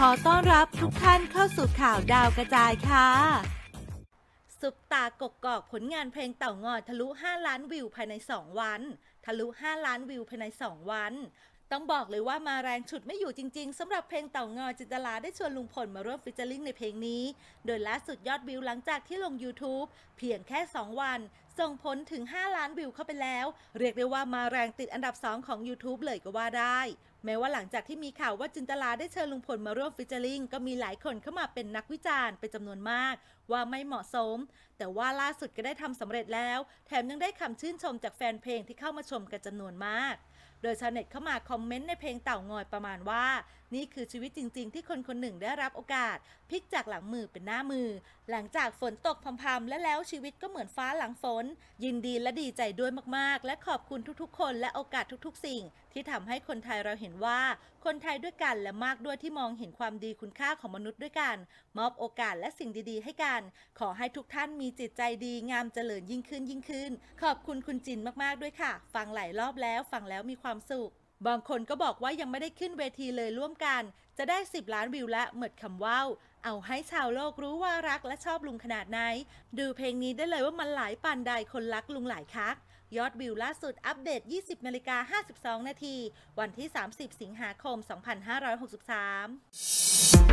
ขอต้อนรับทุกท่านเข้าสู่ข่าวดาวกระจายค่ะ ซุปตากกกอกผลงานเพลงเต่างอยทะลุ 5 ล้านวิวภายใน 2 วัน ทะลุ 5 ล้านวิวภายใน 2 วัน ต้องบอกเลยว่ามาแรงฉุดไม่อยู่จริง ๆสำหรับเพลงเต่างอยจินตลาได้ชวนลุงพลมาร่วมฟิชเจอริงในเพลงนี้ โดยล่าสุดยอดวิวหลังจากที่ลง YouTube เพียงแค่ 2 วันส่งผลถึง 5 ล้านวิวเข้าไปแล้ว เรียกได้ว่ามาแรงติดอันดับ 2 ของ YouTube เลยก็ว่าได้ แม้ว่าหลังจากที่มีข่าวว่าจินตลาได้เชิญลุงพลมาร่วมฟิชเจอริงก็มีหลายคนเข้ามาเป็นนักวิจารณ์เป็นจำนวนมาก ว่าไม่เหมาะสม แต่ว่าล่าสุดก็ได้ทำสำเร็จแล้ว แถมยังได้คำชื่นชมจากแฟนเพลงที่เข้ามาชมกันจำนวนมาก โดยชาวเน็ตเข้ามาคอมเมนต์ในเพลงเต่างอยประมาณว่า นี่คือชีวิตจริง ๆ ที่คนคนหนึ่งได้รับโอกาสพลิกจากหลังมือเป็นหน้ามือ หลังจากฝนตกพรำๆและแล้วชีวิตก็เหมือนฟ้าหลังฝน ยินดีและดีใจด้วยมากๆ และขอบคุณทุกๆ คนและโอกาสทุก ๆ สิ่ง ที่ทำให้คนไทยเราเห็นว่า คนไทยด้วยกันและมากด้วยที่มองเห็นความดีคุณค่าของมนุษย์ด้วยกัน มอบโอกาสและสิ่งดีๆ ให้กัน ขอให้ทุกท่านมีจิตใจดีงามเจริญยิ่งขึ้นยิ่งขึ้น ขอบคุณคุณจินมากๆด้วยค่ะ ฟังหลายรอบแล้วฟังแล้วมีความสุขบางคนก็บอกว่ายังไม่ได้ขึ้นเวทีเลยร่วมกัน จะได้ 10 ล้านวิวและเหมิดคำว่าวเอาให้ชาวโลกรู้ว่ารักและชอบลุงขนาดไหน ดูเพลงนี้ได้เลยว่ามันหลายปานใดคนรักลุงหลายคัก ยอดวิวล่าสุดอัปเดต 20นาฬิกา52 นาที วันที่ 30 สิงหาคม 2563